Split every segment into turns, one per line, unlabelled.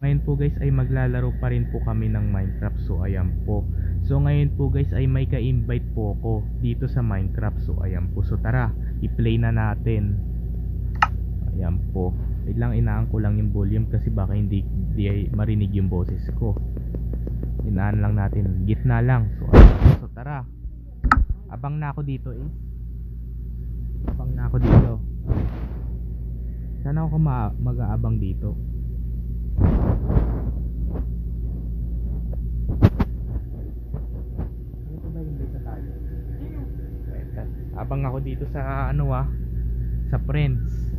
Ngayon po guys ay maglalaro pa rin po kami ng Minecraft so ayan po. So ngayon po guys ay may ka-invite po ako dito sa Minecraft so ayan po. So tara, i-play na natin. Ayan po. Wait lang inaan ko lang yung volume kasi baka hindi, hindi marinig yung boses ko. Inaan lang natin. Gitna lang. So, ayan so tara. Abang na ako dito eh. Abang na ako dito. Sana ako ma- mag-aabang. Dito ba yung dito tayo? Abang ako dito sa ano ah, sa Friends.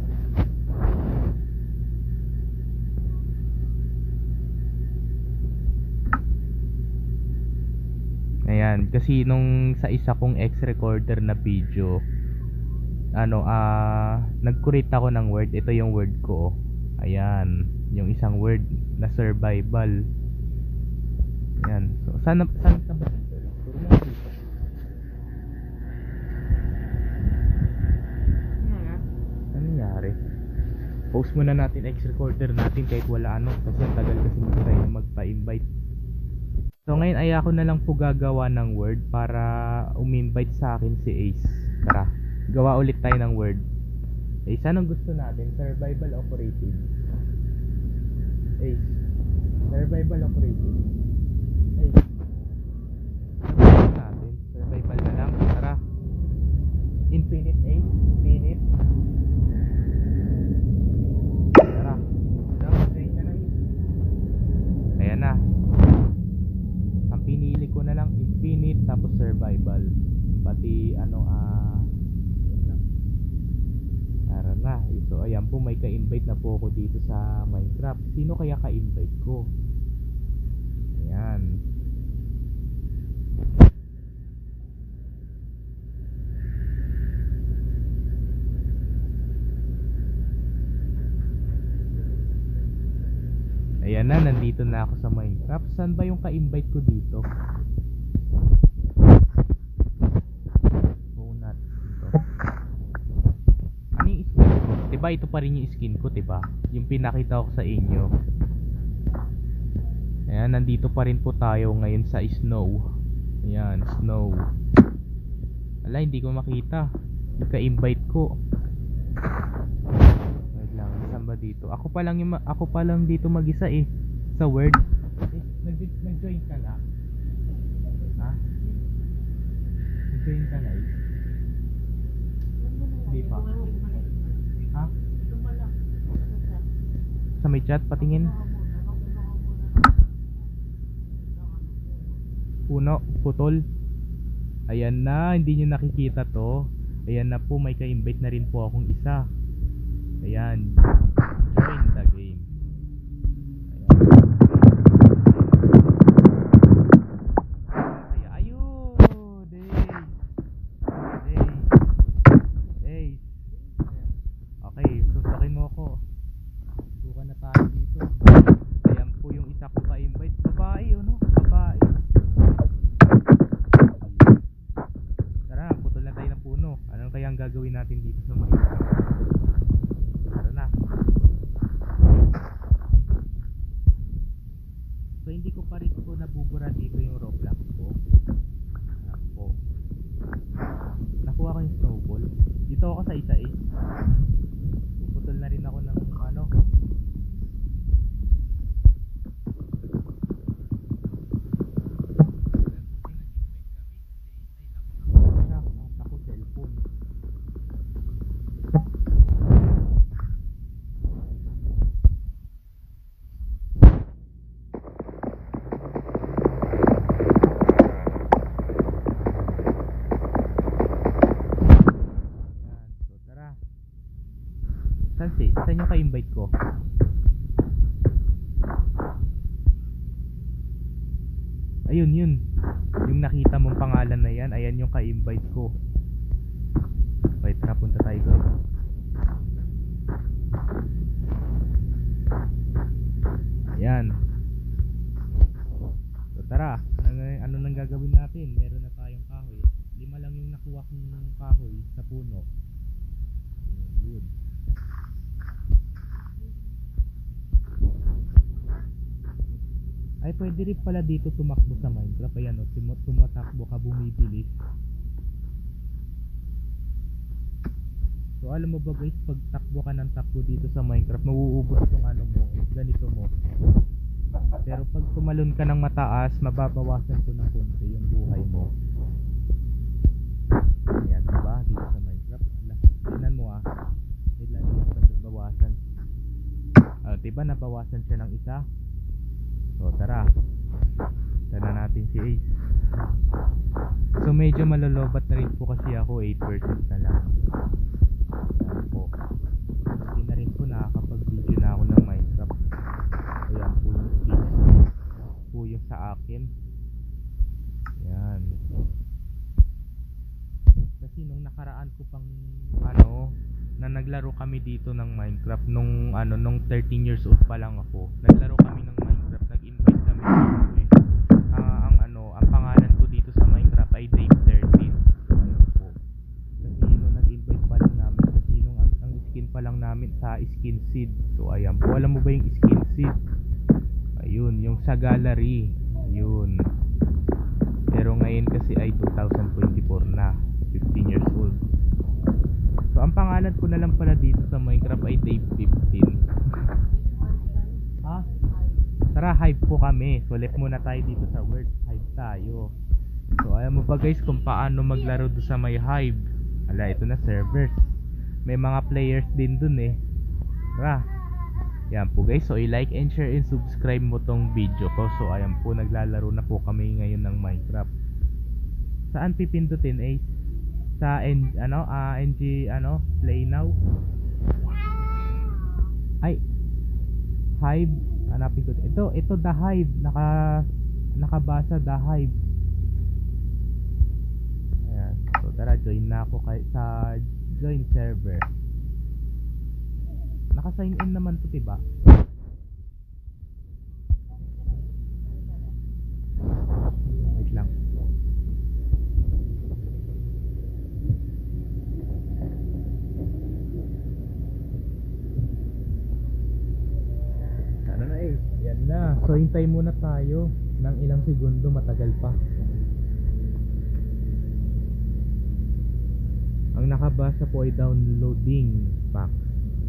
Ayan, kasi nung sa isa kong ex-recorder na video, ano, ah, nag-create ako ng word. Ito yung word ko. Ayan, yung isang word na survival. Ayan. So, sana, sana Post muna natin ex-recorder natin kahit wala ano kasi ang tagal kasi hindi tayo magpa-invite. So ngayon ay ako na lang po gagawa ng word para umi-invite sa akin si Ace. Tara, gawa ulit tayo ng word. Ace, anong gusto natin? Survival operative. Ace, survival operative. Ace, gusto natin? Survival na lang. Tara. Infinite Ace, so ayan po may ka-invite na po ako dito sa Minecraft sino kaya ka-invite ko ayan Ayan na, nandito na ako sa Minecraft. Saan ba yung ka-invite ko dito? Donut. Dito. Ano yung skin Diba ito pa rin yung skin ko, diba? Yung pinakita ko sa inyo. Ayan, nandito pa rin po tayo ngayon sa snow. Ayan, snow. Ala, hindi ko makita. Yung ka-invite ko. Wait lang, saan ba dito? Ako pa lang yung ako pa lang dito mag-isa eh sa Word. Eh, nag- nag-join ka na. Ha? Nag-join ka na eh. Hindi pa. Ha? Sa may chat patingin. Puno, putol. Ayan na, hindi nyo nakikita to. Ayan na po, may ka-invite na rin po akong isa. Ayan. Join the game. Ayan. Ayun! Days! Days! Days! Okay, susukin mo ako. Susukan na tayo dito. Ayan po yung isa ko pa-invite. Babae, ano? Babae. Tara, putol na tayo ng puno. Ano kaya ang gagawin natin dito sa Minecraft? Tara na. So hindi ko pa rin po nabubura dito yung Roblox ko. Ayan. Nakuha ko yung snowball. Dito ako sa isa eh. Puputol na rin ako ng ano. Ako cellphone. Yan. So, tara. Saan si? Saan yung ka-invite ko? Ayun, yun. Yung nakita mong pangalan na yan, ayan yung ka-invite ko. Wait, tara, punta tayo doon. Ayan. So, tara. Ano, ano nang gagawin natin? Meron na tayong kahoy. Lima lang yung nakuha kong kahoy sa puno. Yun. Ay, pwede rin pala dito tumakbo sa Minecraft. Ayan o, tum tumatakbo ka, bumibilis. So, alam mo ba guys, pag takbo ka ng takbo dito sa Minecraft, mauubos tong ano mo, ganito mo. Pero pag tumalon ka ng mataas, mababawasan to ng konti yung buhay mo. Ayan, diba? Dito sa Minecraft. Ala, tingnan mo ah. May lagyan pa nabawasan. Ah, diba nabawasan siya ng isa? So, tara. Tara natin si Ace. So, medyo malolobat na rin po kasi ako. 8% na lang. Ayan po. Hindi na rin po nakakapag-video na ako ng Minecraft. Ayan po yung skins. Po yung sa akin. Ayan. Kasi nung nakaraan ko pang ano, na naglaro kami dito ng Minecraft nung ano nung 13 years old pa lang ako. Naglaro kami ng Minecraft, Ah, ang ano, ang pangalan ko dito sa Minecraft ay Dave 13. Ayun po. Kasi nung nag-invite pa lang namin kasi nung ang, skin pa lang namin sa skin seed. So ayan po, alam mo ba yung skin seed? Ayun, yung sa gallery. Ayun. Pero ngayon kasi ay 2024 na. 15 years old. So, ang pangalan ko na lang pala dito sa Minecraft ay Dave 15. ha? Tara, hive po kami. So, left muna tayo dito sa word. Hive tayo. So, alam mo ba guys kung paano maglaro doon sa may hive? Ala, ito na servers. May mga players din dun eh. Tara. Yan po guys. So, i-like and share and subscribe mo tong video ko. So, ayan po, naglalaro na po kami ngayon ng Minecraft. Saan pipindutin eh? Sa N, ano, ah, NG, ano, play now. Ay, Hive, hanapin ko. Ito, ito the Hive, naka, nakabasa the Hive. Ayan, so tara, join na ako kay, sa join server. Naka-sign in naman to, diba? Wait lang. Ano na eh? Yan na. So, hintay muna tayo ng ilang segundo. Matagal pa. Ang nakabasa po ay downloading pack.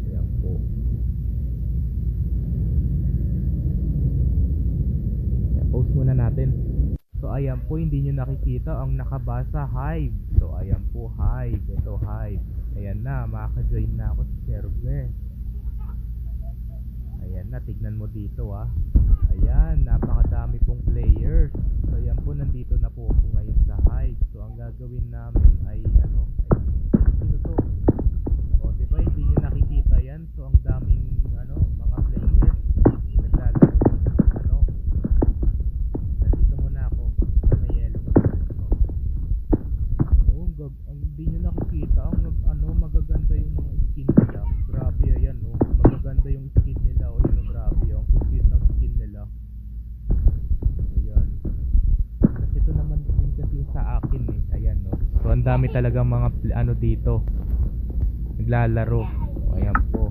Ayan po. Ayan, post muna natin. So, ayan po, hindi nyo nakikita ang nakabasa Hive. So, ayan po, Hive. Ito, Hive. Ayan na, makaka-join na ako sa server. Tignan mo dito ah. Ayan, napakadami pong players. So ayan po, nandito na po ako ngayon sa Hive. So ang gagawin namin ay ano, ay, sino to? O, di ba hindi nyo nakikita yan? So ang daming dami talagang mga ano dito. Naglalaro. Ayan po.